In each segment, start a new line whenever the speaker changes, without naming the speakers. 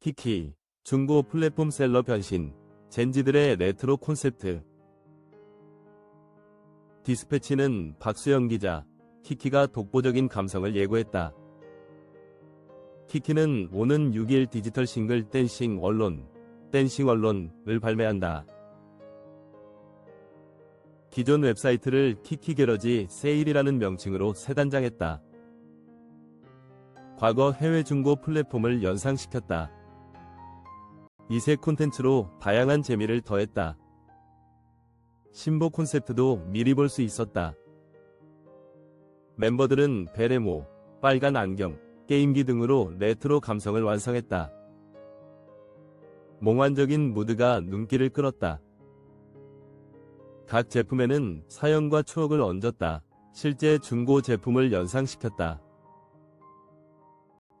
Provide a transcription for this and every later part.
키키, 중고 플랫폼 셀러 변신, 젠지들의 레트로 콘셉트. 디스패치는 박수영 기자, 키키가 독보적인 감성을 예고했다. 키키는 오는 6일 디지털 싱글 댄싱 언론, 댄싱 언론을 발매한다. 기존 웹사이트를 키키 게러지 세일이라는 명칭으로 새 단장했다. 과거 해외 중고 플랫폼을 연상시켰다. 이세 콘텐츠로 다양한 재미를 더했다. 신보 콘셉트도 미리 볼 수 있었다. 멤버들은 베레모, 빨간 안경, 게임기 등으로 레트로 감성을 완성했다. 몽환적인 무드가 눈길을 끌었다. 각 제품에는 사연과 추억을 얹었다. 실제 중고 제품을 연상시켰다.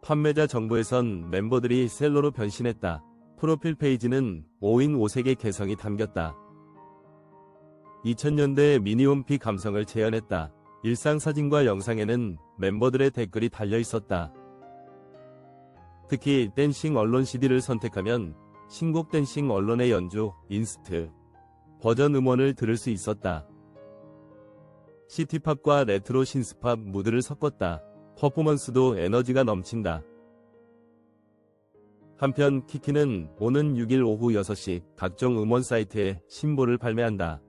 판매자 정보에선 멤버들이 셀러로 변신했다. 프로필 페이지는 5인 5색의 개성이 담겼다. 2000년대 미니홈피 감성을 재현했다. 일상 사진과 영상에는 멤버들의 댓글이 달려 있었다. 특히 댄싱 언론 CD를 선택하면 신곡 댄싱 언론의 연주, 인스트, 버전 음원을 들을 수 있었다. 시티팝과 레트로 신스팝 무드를 섞었다. 퍼포먼스도 에너지가 넘친다. 한편 키키는 오는 6일 오후 6시 각종 음원 사이트에 신보를 발매한다.